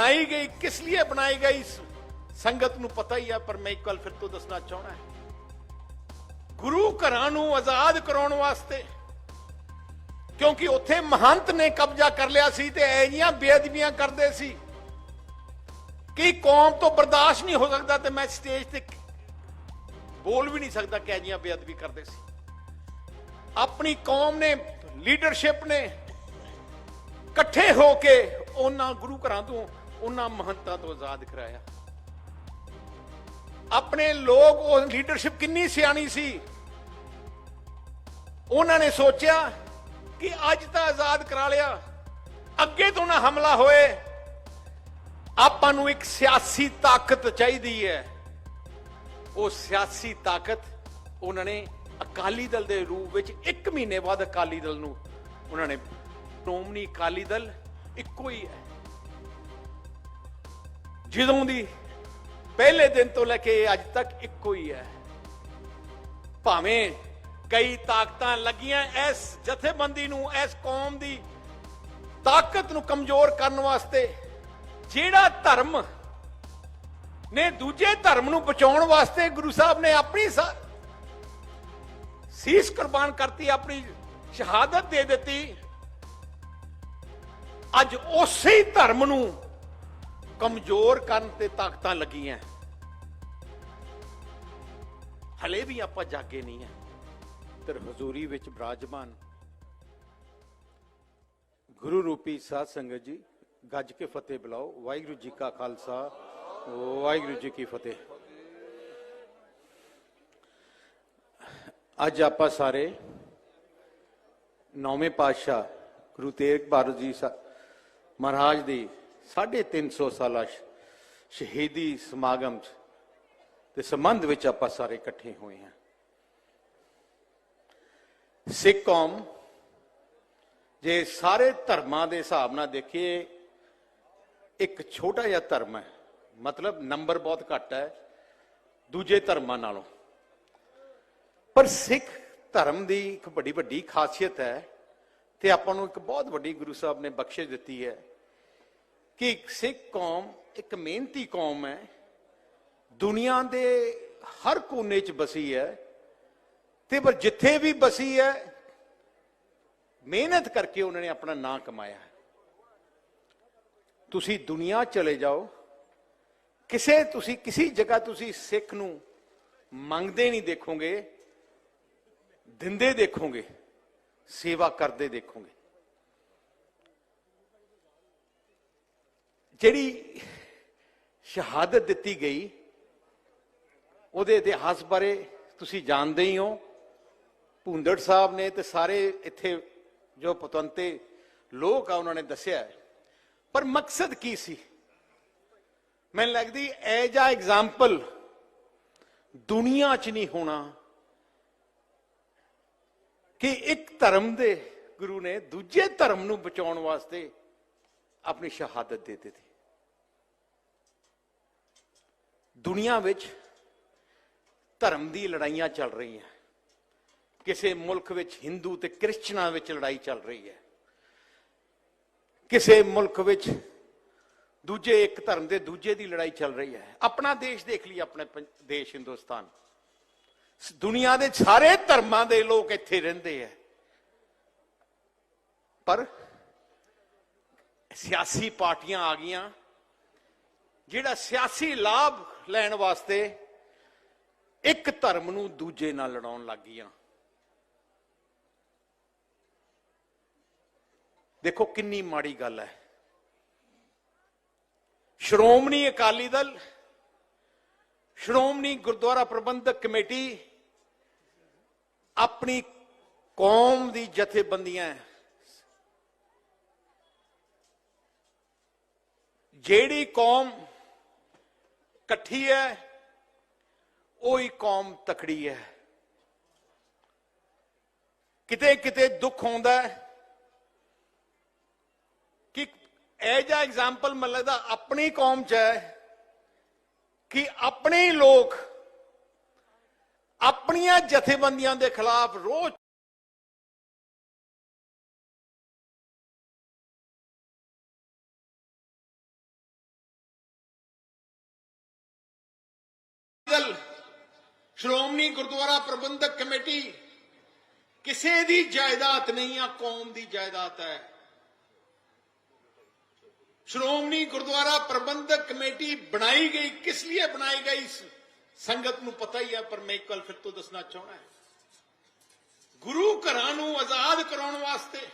ਬਣਾਈ ਗਈ, ਕਿਸ ਲਈ ਬਣਾਈ ਗਈ? ਸੰਗਤ ਨੂੰ ਪਤਾ ਹੀ ਹੈ ਪਰ ਮੈਂ ਇੱਕ ਗੱਲ ਫਿਰ ਤੋਂ ਦੱਸਣਾ ਚਾਹਣਾ ਹੈ। ਗੁਰੂ ਘਰਾਂ ਨੂੰ ਆਜ਼ਾਦ ਕਰਾਉਣ ਵਾਸਤੇ, ਕਿਉਂਕਿ ਉੱਥੇ ਮਹੰਤ ਨੇ ਕਬਜ਼ਾ ਕਰ ਲਿਆ ਸੀ ਤੇ ਐਜੀਆਂ ਬੇਅਦਬੀਆਂ ਕਰਦੇ ਸੀ ਕਿ ਕੌਮ ਤੋਂ ਬਰਦਾਸ਼ਤ ਨਹੀਂ ਹੋ ਸਕਦਾ ਤੇ ਮੈਂ ਸਟੇਜ ਤੇ ਬੋਲ ਵੀ ਨਹੀਂ ਸਕਦਾ ਕਿ ਐਜੀਆਂ ਬੇਅਦਬੀ ਕਰਦੇ ਸੀ। ਆਪਣੀ ਕੌਮ ਨੇ, ਲੀਡਰਸ਼ਿਪ ਨੇ ਇਕੱਠੇ ਹੋ ਕੇ ਉਹਨਾਂ ਗੁਰੂ ਘਰਾਂ ਤੋਂ ਉਹਨਾਂ ਮਹੰਤਾਂ ਤੋਂ ਆਜ਼ਾਦ ਕਰਾਇਆ। ਆਪਣੇ ਲੋਕ ਉਹ ਲੀਡਰਸ਼ਿਪ ਕਿੰਨੀ ਸਿਆਣੀ ਸੀ। ਉਹਨਾਂ ਨੇ ਸੋਚਿਆ ਕਿ ਅੱਜ ਤਾਂ ਆਜ਼ਾਦ ਕਰਾ ਲਿਆ। ਅੱਗੇ ਤੋਂ ਨਾ ਹਮਲਾ ਹੋਏ। ਆਪਾਂ ਨੂੰ ਇੱਕ ਸਿਆਸੀ ਤਾਕਤ ਚਾਹੀਦੀ ਹੈ। ਉਹ ਸਿਆਸੀ ਤਾਕਤ ਉਹਨਾਂ ਨੇ ਅਕਾਲੀ ਦਲ ਦੇ ਰੂਪ ਵਿੱਚ 1 ਮਹੀਨੇ ਬਾਅਦ ਅਕਾਲੀ ਦਲ ਨੂੰ, ਉਹਨਾਂ ਨੇ ਸ਼੍ਰੋਮਣੀ ਅਕਾਲੀ ਦਲ ਇੱਕੋ ਹੀ ਹੈ। ਜਦੋਂ ਦੀ ਪਹਿਲੇ ਦਿਨ ਤੋਂ ਲੈ ਕੇ ਅੱਜ ਤੱਕ ਇੱਕੋ ਹੀ ਹੈ। ਭਾਵੇਂ ਕਈ ਤਾਕਤਾਂ ਲੱਗੀਆਂ ਇਸ ਜਥੇਬੰਦੀ ਨੂੰ ਇਸ ਕੌਮ ਦੀ ਤਾਕਤ ਨੂੰ ਕਮਜ਼ੋਰ ਕਰਨ ਵਾਸਤੇ, ਜਿਹੜਾ ਧਰਮ ਨੇ ਦੂਜੇ ਧਰਮ ਨੂੰ ਬਚਾਉਣ ਵਾਸਤੇ ਗੁਰੂ ਸਾਹਿਬ ਨੇ ਆਪਣੀ ਸੀਸ ਕੁਰਬਾਨ ਕਰਤੀ, ਆਪਣੀ ਸ਼ਹਾਦਤ ਦੇ ਦਿੱਤੀ, ਅੱਜ ਉਸੇ ਧਰਮ ਨੂੰ ਕਮਜ਼ੋਰ ਕਰਨ ਤੇ ਤਾਕਤਾਂ ਲੱਗੀਆਂ। ਹਲੇ ਵੀ ਆਪਾਂ ਜਾਗੇ ਨਹੀਂ ਆ ਤੇ ਹਜ਼ੂਰੀ ਵਿੱਚ ਬਰਾਜਮਾਨ ਗੁਰੂ ਰੂਪੀ ਸਾਧ ਸੰਗਤ ਜੀ, ਗੱਜ ਕੇ ਫਤਿਹ ਬੁਲਾਓ। ਵਾਹਿਗੁਰੂ ਜੀ ਕਾ ਖਾਲਸਾ, ਵਾਹਿਗੁਰੂ ਜੀ ਕੀ ਫਤਿਹ। ਅੱਜ ਆਪਾਂ ਸਾਰੇ ਨੌਵੇਂ ਪਾਤਸ਼ਾਹ ਗੁਰੂ ਤੇਗ ਬਹਾਦਰ ਜੀ ਸਾ- ਮਹਾਰਾਜ ਦੀ 350 ਸਾਲਾ ਸ਼- ਸ਼ਹੀਦੀ ਸਮਾਗਮ ਚ ਦੇ ਸੰਬੰਧ ਵਿੱਚ ਆਪਾਂ ਸਾਰੇ ਇਕੱਠੇ ਹੋਏ ਹਾਂ। ਸਿੱਖ ਕੌਮ ਜੇ ਸਾਰੇ ਧਰਮਾਂ ਦੇ ਹਿਸਾਬ ਨਾਲ ਦੇਖੀਏ, ਇੱਕ ਛੋਟਾ ਜਿਹਾ ਧਰਮ ਹੈ। ਮਤਲਬ ਨੰਬਰ ਬਹੁਤ ਘੱਟ ਹੈ ਦੂਜੇ ਧਰਮਾਂ ਨਾਲੋਂ। ਪਰ ਸਿੱਖ ਧਰਮ ਦੀ ਇੱਕ ਵੱਡੀ ਵੱਡੀ ਖਾਸੀਅਤ ਹੈ ਤੇ ਆਪਾਂ ਨੂੰ ਇੱਕ ਬਹੁਤ ਵੱਡੀ ਗੁਰੂ ਸਾਹਿਬ ਨੇ ਬਖਸ਼ਿਸ਼ ਦਿੱਤੀ ਹੈ। ਕਿ ਸਿੱਖ ਕੌਮ, ਇੱਕ ਮਿਹਨਤੀ ਕੌਮ ਹੈ, ਦੁਨੀਆ ਦੇ ਹਰ ਕੋਨੇ 'ਚ ਬਸੀ ਹੈ। ਤੇ ਪਰ ਜਿੱਥੇ ਵੀ ਬਸੀ ਹੈ, ਮਿਹਨਤ ਕਰਕੇ ਉਹਨਾਂ ਨੇ ਆਪਣਾ ਨਾਂ ਕਮਾਇਆ ਤੁਸੀਂ ਦੁਨੀਆ ਚਲੇ ਜਾਓ। ਕਿਸੇ, ਤੁਸੀਂ ਕਿਸੇ ਜਗ੍ਹਾ ਤੁਸੀਂ ਸਿੱਖ ਨੂੰ ਮੰਗਦੇ ਨਹੀਂ ਦੇਖੋਗੇ, ਦਿੰਦੇ ਦੇਖੋਗੇ, ਸੇਵਾ ਕਰਦੇ ਦੇਖੋਗੇ। ਜਿਹੜੀ ਸ਼ਹਾਦਤ ਦਿੱਤੀ ਗਈ, ਉਹਦੇ ਇਤਿਹਾਸ ਬਾਰੇ ਤੁਸੀਂ ਜਾਣਦੇ ਹੀ ਹੋ। ਭੁੰਦੜ ਸਾਹਿਬ ਨੇ ਤੇ ਸਾਰੇ ਇੱਥੇ ਜੋ ਪਤਵੰਤੇ ਲੋਕ ਆ, ਉਹਨਾਂ ਨੇ ਦੱਸਿਆ ਪਰ ਮਕਸਦ ਕੀ ਸੀ? ਮੈਨੂੰ ਲੱਗਦੀ ਐ ਜਾ ਐਗਜ਼ਾਮਪਲ ਦੁਨੀਆ 'ਚ ਨਹੀਂ ਹੋਣਾ ਕਿ ਇੱਕ ਧਰਮ ਦੇ ਗੁਰੂ ਨੇ ਦੂਜੇ ਧਰਮ ਨੂੰ ਬਚਾਉਣ ਵਾਸਤੇ ਆਪਣੀ ਸ਼ਹਾਦਤ ਦੇ ਦਿੱਤੀ। ਦੁਨੀਆ ਵਿੱਚ ਧਰਮ ਦੀ ਲੜਾਈਆਂ ਚੱਲ ਰਹੀਆਂ ਕਿਸੇ ਮੁਲਕ ਵਿੱਚ ਹਿੰਦੂ ਤੇ ਕ੍ਰਿਸਚਨਾਂ ਵਿੱਚ ਲੜਾਈ ਚੱਲ ਰਹੀ ਹੈ। ਕਿਸੇ ਮੁਲਕ ਵਿੱਚ ਦੂਜੇ ਇੱਕ ਧਰਮ ਦੇ ਦੂਜੇ ਦੀ ਲੜਾਈ ਚੱਲ ਰਹੀ ਹੈ। ਆਪਣਾ ਦੇਸ਼ ਦੇਖ ਲਈ, ਆਪਣੇ ਪੰ- ਦੇਸ਼ ਹਿੰਦੁਸਤਾਨ। ਸ- ਦੁਨੀਆ ਦੇ ਸਾਰੇ ਧਰਮਾਂ ਦੇ ਲੋਕ ਇੱਥੇ ਰਹਿੰਦੇ ਹੈ। ਪਰ ਸਿਆਸੀ ਪਾਰਟੀਆਂ ਆ ਗਈਆਂ। ਜਿਹੜਾ ਸਿਆਸੀ ਲਾਭ ਲੈਣ ਵਾਸਤੇ ਇੱਕ ਧਰਮ ਨੂੰ ਦੂਜੇ ਨਾਲ ਲੜਾਉਣ ਲੱਗ ਗਈਆਂ। ਦੇਖੋ ਕਿੰਨੀ ਮਾੜੀ ਗੱਲ ਹੈ। ਸ਼੍ਰੋਮਣੀ ਅਕਾਲੀ ਦਲ, ਸ਼੍ਰੋਮਣੀ ਗੁਰਦੁਆਰਾ ਪ੍ਰਬੰਧਕ ਕਮੇਟੀ ਆਪਣੀ ਕੌਮ ਦੀ ਜਥੇਬੰਦੀਆਂ ਜਿਹੜੀ ਕੌਮ ਇਕੱਠੀ ਹੈ, ਉਹੀ ਕੌਮ ਤਕੜੀ ਹੈ। ਕਿਤੇ ਕਿਤੇ ਦੁੱਖ ਹੁੰਦਾ ਹੈ ਕਿ ਇਹ ਜਿਹਾ ਐਗਜ਼ਾਮਪਲ ਮੈਨੂੰ ਲੱਗਦਾ ਆਪਣੀ ਕੌਮ 'ਚ ਹੈ ਕਿ ਆਪਣੇ ਲੋਕ ਆਪਣੀਆਂ ਜਥੇਬੰਦੀਆਂ ਦੇ ਖਿਲਾਫ ਰੋਜ਼ ਸ਼੍ਰੋਮਣੀ ਗੁਰਦੁਆਰਾ ਪ੍ਰਬੰਧਕ ਕਮੇਟੀ ਕਿਸੇ ਦੀ ਜਾਇਦਾਦ ਨਹੀਂ ਆ, ਕੌਮ ਦੀ ਜਾਇਦਾਦ ਹੈ। ਸ਼੍ਰੋਮਣੀ ਗੁਰਦੁਆਰਾ ਪ੍ਰਬੰਧਕ ਕਮੇਟੀ ਬਣਾਈ ਗਈ, ਕਿਸ ਲਈ ਬਣਾਈ ਗਈ ਸੰਗਤ ਨੂੰ ਪਤਾ ਹੀ ਹੈ ਪਰ ਮੈਂ ਇੱਕ ਗੱਲ ਫਿਰ ਤੋਂ ਦੱਸਣਾ ਚਾਹਣਾ ਹੈ। ਗੁਰੂ ਘਰਾਂ ਨੂੰ ਆਜ਼ਾਦ ਕਰਾਉਣ ਵਾਸਤੇ,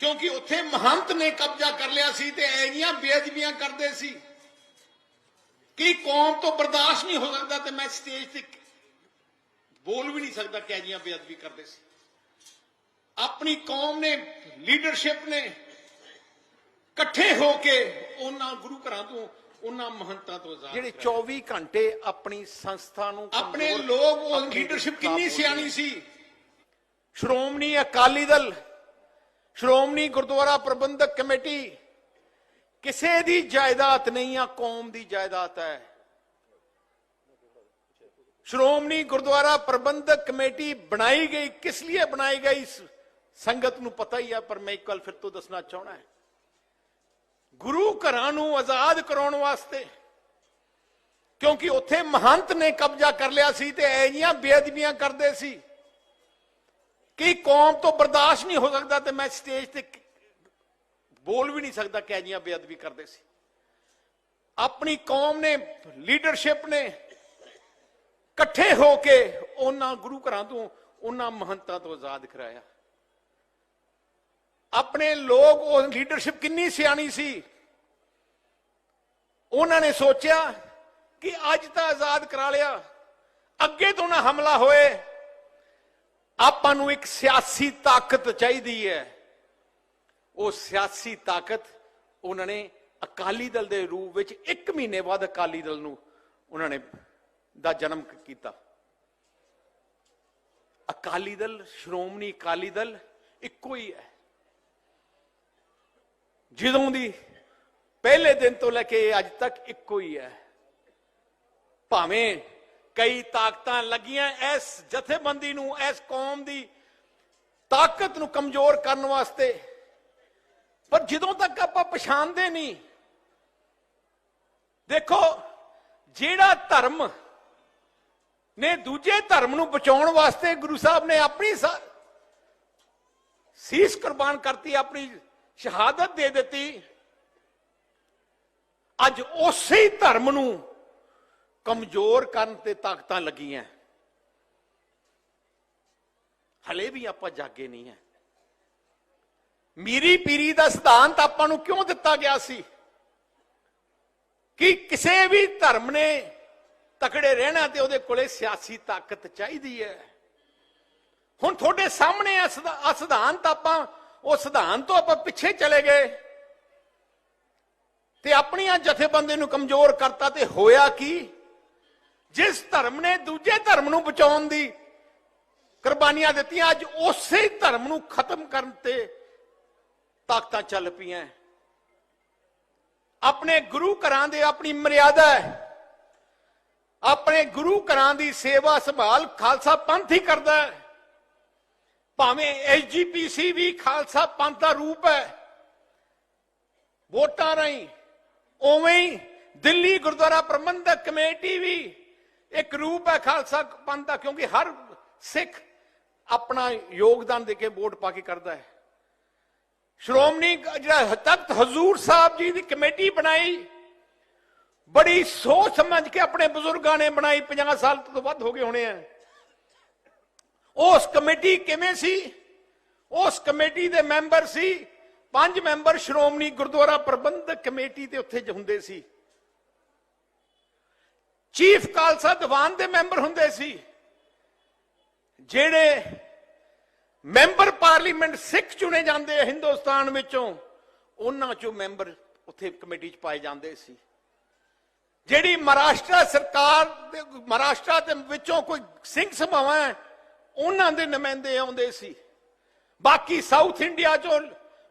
ਕਿਉਂਕਿ ਉੱਥੇ ਮਹੰਤ ਨੇ ਕਬਜ਼ਾ ਕਰ ਲਿਆ ਸੀ ਤੇ ਐਜੀਆਂ ਬੇਅਦਬੀਆਂ ਕਰਦੇ ਸੀ। ਕਿ ਕੌਮ ਤੋਂ ਬਰਦਾਸ਼ਤ ਨਹੀਂ ਹੋ ਸਕਦਾ ਤੇ ਮੈਂ ਸਟੇਜ ਤੇ ਬੋਲ ਵੀ ਨਹੀਂ ਸਕਦਾ ਕਿ ਐਜੀਆਂ ਬੇਅਦਬੀ ਕਰਦੇ ਸੀ ਆਪਣੀ ਕੌਮ ਨੇ ਲੀਡਰਸ਼ਿਪ ਨੇ ਇਕੱਠੇ ਹੋ ਕੇ ਉਹਨਾਂ ਗੁਰੂ ਘਰਾਂ ਤੋਂ ਉਹਨਾਂ ਮਹੰਤਾਂ ਤੋਂ ਆਜ਼ਾਦ ਜਿਹੜੇ ਕਰਾਇਆ। 24 ਘੰਟੇ ਆਪਣੀ ਸੰਸਥਾ ਨੂੰ ਆਪਣੇ ਲੋਕ ਉਹ ਲੀਡਰਸ਼ਿਪ ਕਿੰਨੀ ਸਿਆਣੀ ਸੀ ਸ਼੍ਰੋਮਣੀ ਅਕਾਲੀ ਦਲ ਸ਼੍ਰੋਮਣੀ ਗੁਰਦੁਆਰਾ ਪ੍ਰਬੰਧਕ ਕਮੇਟੀ ਕਿਸੇ ਦੀ ਜਾਇਦਾਦ ਨਹੀਂ ਆ, ਕੌਮ ਦੀ ਜਾਇਦਾਦ ਹੈ। ਸ਼੍ਰੋਮਣੀ ਗੁਰਦੁਆਰਾ ਪ੍ਰਬੰਧਕ ਕਮੇਟੀ ਬਣਾਈ ਗਈ, ਕਿਸ ਲਈ ਬਣਾਈ ਗਈ ਸੰਗਤ ਨੂੰ ਪਤਾ ਹੀ ਹੈ ਪਰ ਮੈਂ ਇੱਕ ਗੱਲ ਫਿਰ ਤੋਂ ਦੱਸਣਾ ਚਾਹਣਾ ਹੈ। ਗੁਰੂ ਘਰਾਂ ਨੂੰ ਆਜ਼ਾਦ ਕਰਾਉਣ ਵਾਸਤੇ, ਕਿਉਂਕਿ ਉੱਥੇ ਮਹੰਤ ਨੇ ਕਬਜ਼ਾ ਕਰ ਲਿਆ ਸੀ ਤੇ ਐਜੀਆਂ ਬੇਅਦਬੀਆਂ ਕਰਦੇ ਸੀ, ਕਿ ਕੌਮ ਤੋਂ ਬਰਦਾਸ਼ਤ ਨਹੀਂ ਹੋ ਸਕਦਾ ਤੇ ਮੈਂ ਸਟੇਜ ਤੇ ਬੋਲ ਵੀ ਨਹੀਂ ਸਕਦਾ ਕਿ ਐਜੀਆਂ ਬੇਅਦਬੀ ਕਰਦੇ ਸੀ। ਆਪਣੀ ਕੌਮ ਨੇ, ਲੀਡਰਸ਼ਿਪ ਨੇ ਇਕੱਠੇ ਹੋ ਕੇ ਉਹਨਾਂ ਗੁਰੂ ਘਰਾਂ ਤੋਂ, ਉਹਨਾਂ ਮਹੰਤਾਂ ਤੋਂ ਆਜ਼ਾਦ ਕਰਾਇਆ। ਆਪਣੇ ਲੋਕ ਉਹ ਲੀਡਰਸ਼ਿਪ ਕਿੰਨੀ ਸਿਆਣੀ ਸੀ। ਉਹਨਾਂ ਨੇ ਸੋਚਿਆ ਕਿ ਅੱਜ ਤਾਂ ਆਜ਼ਾਦ ਕਰਾ ਲਿਆ। ਅੱਗੇ ਤੋਂ ਨਾ ਹਮਲਾ ਹੋਏ। ਆਪਾਂ ਨੂੰ ਇੱਕ ਸਿਆਸੀ ਤਾਕਤ ਚਾਹੀਦੀ ਹੈ। ਉਹ ਸਿਆਸੀ ਤਾਕਤ ਉਹਨਾਂ ਨੇ ਅਕਾਲੀ ਦਲ ਦੇ ਰੂਪ ਵਿੱਚ 1 ਮਹੀਨੇ ਬਾਅਦ ਅਕਾਲੀ ਦਲ ਨੂੰ ਉਹਨਾਂ ਨੇ ਦਾ ਜਨਮ ਕੀਤਾ। ਅਕਾਲੀ ਦਲ, ਸ਼੍ਰੋਮਣੀ ਅਕਾਲੀ ਦਲ ਇੱਕੋ ਹੀ ਹੈ। ਜਦੋਂ ਦੀ ਪਹਿਲੇ ਦਿਨ ਤੋਂ ਲੈ ਕੇ ਅੱਜ ਤੱਕ ਇੱਕੋ ਹੀ ਹੈ। ਭਾਵੇਂ ਕਈ ਤਾਕਤਾਂ ਲੱਗੀਆਂ ਇਸ ਜਥੇਬੰਦੀ ਨੂੰ, ਇਸ ਕੌਮ ਦੀ ਤਾਕਤ ਨੂੰ ਕਮਜ਼ੋਰ ਕਰਨ ਵਾਸਤੇ ਪਰ ਜਦੋਂ ਤੱਕ ਆਪਾਂ ਪਛਾਣਦੇ ਨਹੀਂ, ਦੇਖੋ, ਜਿਹੜਾ ਧਰਮ ਨੇ ਦੂਜੇ ਧਰਮ ਨੂੰ ਬਚਾਉਣ ਵਾਸਤੇ ਗੁਰੂ ਸਾਹਿਬ ਨੇ ਆਪਣੀ ਸੀਸ ਕੁਰਬਾਨ ਕਰਤੀ, ਆਪਣੀ ਸ਼ਹਾਦਤ ਦੇ ਦਿੱਤੀ, ਅੱਜ ਉਸੇ ਧਰਮ ਨੂੰ ਕਮਜ਼ੋਰ ਕਰਨ ਤੇ ਤਾਕਤਾਂ ਲੱਗੀਆਂ। ਹਲੇ ਵੀ ਆਪਾਂ ਜਾਗੇ ਨਹੀਂ ਹੈ। ਮੀਰੀ ਪੀਰੀ ਦਾ ਸਿਧਾਂਤ ਆਪਾਂ ਨੂੰ ਕਿਉਂ ਦਿੱਤਾ ਗਿਆ ਸੀ? ਕਿ ਕਿਸੇ ਵੀ ਧਰਮ ਨੇ ਤਕੜੇ ਰਹਿਣਾ ਤੇ ਉਹਦੇ ਕੋਲੇ ਸਿਆਸੀ ਤਾਕਤ ਚਾਹੀਦੀ ਹੈ। ਹੁਣ ਤੁਹਾਡੇ ਸਾਹਮਣੇ ਆ ਸਿਧਾਂਤ ਆਪਾਂ, ਉਹ ਸਿਧਾਂਤ ਤੋਂ ਆਪਾਂ ਪਿੱਛੇ ਚਲੇ ਗਏ ਤੇ ਆਪਣੀਆਂ ਜਥੇਬੰਦੀ ਨੂੰ ਕਮਜ਼ੋਰ ਕਰਤਾ ਤੇ ਹੋਇਆ ਕੀ? ਜਿਸ ਧਰਮ ਨੇ ਦੂਜੇ ਧਰਮ ਨੂੰ ਬਚਾਉਣ ਦੀ ਕੁਰਬਾਨੀਆਂ ਦਿੱਤੀਆਂ, ਅੱਜ ਉਸੇ ਧਰਮ ਨੂੰ ਖਤਮ ਕਰਨ ਤੇ ਤਾਕਤਾਂ ਚੱਲ ਪਈਆਂ। ਆਪਣੇ ਗੁਰੂ ਘਰਾਂ ਦੇ ਆਪਣੀ ਮਰਿਆਦਾ ਹੈ। ਆਪਣੇ ਗੁਰੂ ਘਰਾਂ ਦੀ ਸੇਵਾ ਸੰਭਾਲ ਖਾਲਸਾ ਪੰਥ ਹੀ ਕਰਦਾ ਹੈ। ਭਾਵੇਂ ਐਸਜੀਪੀਸੀ ਵੀ ਖਾਲਸਾ ਪੰਥ ਦਾ ਰੂਪ ਹੈ। ਵੋਟਾਂ ਰਾਹੀਂ ਉਵੇਂ ਹੀ ਦਿੱਲੀ ਗੁਰਦੁਆਰਾ ਪ੍ਰਬੰਧਕ ਕਮੇਟੀ ਵੀ ਇੱਕ ਰੂਪ ਹੈ ਖਾਲਸਾ ਪੰਥ ਦਾ, ਕਿਉਂਕਿ ਹਰ ਸਿੱਖ ਆਪਣਾ ਯੋਗਦਾਨ ਦੇ ਕੇ ਵੋਟ ਪਾ ਕੇ ਕਰਦਾ ਹੈ। ਸ਼੍ਰੋਮਣੀ ਜਿਹੜਾ ਤਖਤ ਹਜ਼ੂਰ ਸਾਹਿਬ ਜੀ ਦੀ ਕਮੇਟੀ ਬਣਾਈ, ਬੜੀ ਸੋਚ ਸਮਝ ਕੇ ਆਪਣੇ ਬਜ਼ੁਰਗਾਂ ਨੇ ਬਣਾਈ 50 ਸਾਲ ਤੋਂ ਵੱਧ ਹੋ ਗਏ ਹੋਣੇ ਆ। ਉਸ ਕਮੇਟੀ ਕਿਵੇਂ ਸੀ? ਉਸ ਕਮੇਟੀ ਦੇ ਮੈਂਬਰ ਸੀ, ਪੰਜ ਮੈਂਬਰ ਸ਼੍ਰੋਮਣੀ ਗੁਰਦੁਆਰਾ ਪ੍ਰਬੰਧਕ ਕਮੇਟੀ ਦੇ ਉੱਥੇ ਹੁੰਦੇ ਸੀ। ਚੀਫ ਖਾਲਸਾ ਦੀਵਾਨ ਦੇ ਮੈਂਬਰ ਹੁੰਦੇ ਸੀ, ਜਿਹੜੇ ਮੈਂਬਰ ਪਾਰਲੀਮੈਂਟ ਸਿੱਖ ਚੁਣੇ ਜਾਂਦੇ ਆ ਹਿੰਦੁਸਤਾਨ ਵਿੱਚੋਂ ਉਹਨਾਂ ਚੋਂ ਮੈਂਬਰ ਉੱਥੇ ਕਮੇਟੀ 'ਚ ਪਾਏ ਜਾਂਦੇ ਸੀ। ਜਿਹੜੀ ਮਹਾਰਾਸ਼ਟਰ ਸਰਕਾਰ ਦੇ ਮਹਾਰਾਸ਼ਟਰ ਦੇ ਵਿੱਚੋਂ ਕੋਈ ਸਿੰਘ ਸਭਾਵਾਂ ਹੈ, ਉਹਨਾਂ ਦੇ ਨੁਮਾਇੰਦੇ ਆਉਂਦੇ ਸੀ। ਬਾਕੀ ਸਾਊਥ ਇੰਡੀਆ ਚੋਂ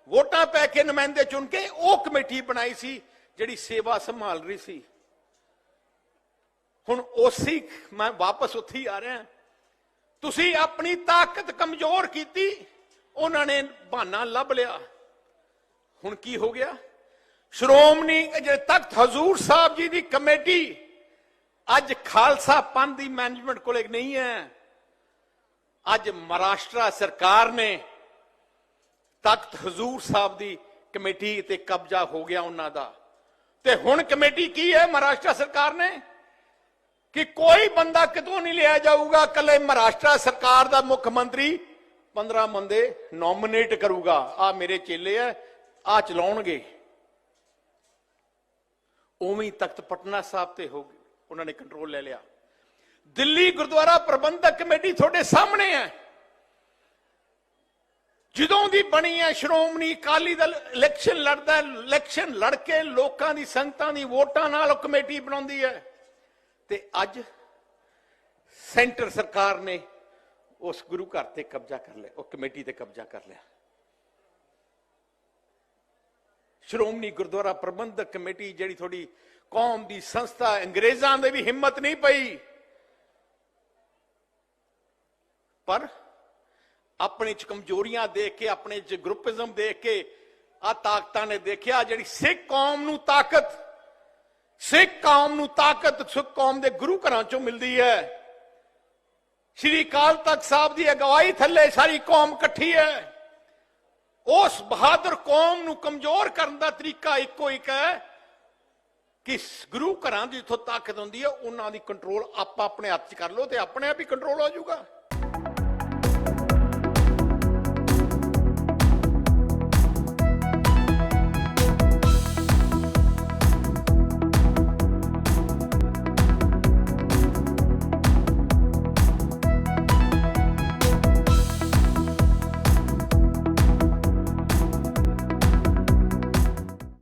ਵੋਟਾਂ ਪੈ ਕੇ ਨੁਮਾਇੰਦੇ ਚੁਣ ਕੇ ਉਹ ਕਮੇਟੀ ਬਣਾਈ ਸੀ ਜਿਹੜੀ ਸੇਵਾ ਸੰਭਾਲ ਰਹੀ ਸੀ। ਹੁਣ ਉਸੇ ਮੈਂ ਵਾਪਸ ਉੱਥੇ ਹੀ ਆ ਰਿਹਾ। ਤੁਸੀਂ ਆਪਣੀ ਤਾਕਤ ਕਮਜ਼ੋਰ ਕੀਤੀ, ਉਹਨਾਂ ਨੇ ਬਹਾਨਾ ਲੱਭ ਲਿਆ। ਹੁਣ ਕੀ ਹੋ ਗਿਆ? ਸ਼੍ਰੋਮਣੀ ਜਿਹੜੇ ਤਖਤ ਹਜ਼ੂਰ ਸਾਹਿਬ ਜੀ ਦੀ ਕਮੇਟੀ ਅੱਜ ਖਾਲਸਾ ਪੰਥ ਦੀ ਮੈਨੇਜਮੈਂਟ ਕੋਲੇ ਨਹੀਂ ਹੈ। ਅੱਜ ਮਹਾਰਾਸ਼ਟਰ ਸਰਕਾਰ ਨੇ ਤਖਤ ਹਜ਼ੂਰ ਸਾਹਿਬ ਦੀ ਕਮੇਟੀ ਤੇ ਕਬਜ਼ਾ ਹੋ ਗਿਆ ਉਹਨਾਂ ਦਾ। ਤੇ ਹੁਣ ਕਮੇਟੀ ਕੀ ਹੈ? ਮਹਾਰਾਸ਼ਟਰ ਸਰਕਾਰ ਨੇ ਕਿ ਕੋਈ ਬੰਦਾ ਕਿਤੋਂ ਨਹੀਂ ਲਿਆ ਜਾਊਗਾ? ਕੱਲੇ ਮਹਾਰਾਸ਼ਟਰ ਸਰਕਾਰ ਦਾ ਮੁੱਖ ਮੰਤਰੀ 15 ਬੰਦੇ ਨੋਮੀਨੇਟ ਕਰੂਗਾ। ਆ ਮੇਰੇ ਚੇਲੇ ਆ ਆ ਚਲਾਉਣਗੇ। ਉਵੇਂ ਤਖਤ ਪਟਨਾ ਸਾਹਿਬ ਤੇ ਹੋ ਗਏ। ਉਹਨਾਂ ਨੇ ਕੰਟਰੋਲ ਲੈ ਲਿਆ। ਦਿੱਲੀ ਗੁਰਦੁਆਰਾ ਪ੍ਰਬੰਧਕ ਕਮੇਟੀ ਤੁਹਾਡੇ ਸਾਹਮਣੇ ਹੈ ਜਦੋਂ ਦੀ ਬਣੀ ਹੈ ਸ਼੍ਰੋਮਣੀ ਅਕਾਲੀ ਦਲ ਇਲੈਕਸ਼ਨ ਲੜਦਾ ਇਲੈਕਸ਼ਨ ਲੜ ਕੇ ਲੋਕਾਂ ਦੀ ਸੰਗਤਾਂ ਦੀ ਵੋਟਾਂ ਨਾਲ ਉਹ ਕਮੇਟੀ ਬਣਾਉਂਦੀ ਹੈ ਤੇ ਅੱਜ ਸੈਂਟਰ ਸਰਕਾਰ ਨੇ ਉਸ ਗੁਰੂ ਘਰ ਤੇ ਕਬਜ਼ਾ ਕਰ ਲਿਆ, ਉਹ ਕਮੇਟੀ ਤੇ ਕਬਜ਼ਾ ਕਰ ਲਿਆ। ਸ਼੍ਰੋਮਣੀ ਗੁਰਦੁਆਰਾ ਪ੍ਰਬੰਧਕ ਕਮੇਟੀ ਜਿਹੜੀ ਤੁਹਾਡੀ ਕੌਮ ਦੀ ਸੰਸਥਾ, ਅੰਗਰੇਜ਼ਾਂ ਦੇ ਵੀ ਹਿੰਮਤ ਨਹੀਂ ਪਈ। ਪਰ ਆਪਣੇ ਚ ਕਮਜ਼ੋਰੀਆਂ ਦੇਖ ਕੇ, ਆਪਣੇ ਚ ਗਰੁੱਪਿਜ਼ਮ ਦੇਖ ਕੇ ਆ ਤਾਕਤਾਂ ਨੇ ਦੇਖਿਆ ਜਿਹੜੀ ਸਿੱਖ ਕੌਮ ਨੂੰ ਤਾਕਤ ਸਿੱਖ ਕੌਮ ਨੂੰ ਤਾਕਤ ਸਿੱਖ ਕੌਮ ਦੇ ਗੁਰੂ ਘਰਾਂ ਚੋਂ ਮਿਲਦੀ ਹੈ। ਸ਼੍ਰੀ ਅਕਾਲ ਤਖਤ ਸਾਹਿਬ ਦੀ ਅਗਵਾਈ ਥੱਲੇ ਸਾਰੀ ਕੌਮ ਇਕੱਠੀ ਹੈ। ਉਸ ਬਹਾਦਰ ਕੌਮ ਨੂੰ ਕਮਜ਼ੋਰ ਕਰਨ ਦਾ ਤਰੀਕਾ ਇੱਕੋ ਇੱਕ ਹੈ ਕਿ ਗੁਰੂ ਘਰਾਂ ਦੀ ਜਿੱਥੋਂ ਤਾਕਤ ਹੁੰਦੀ ਹੈ, ਉਹਨਾਂ ਦੀ ਕੰਟਰੋਲ ਆਪਾਂ ਆਪਣੇ ਹੱਥ 'ਚ ਕਰ ਲਓ ਤੇ ਆਪਣੇ ਆਪ ਹੀ ਕੰਟਰੋਲ ਹੋ ਜਾਊਗਾ।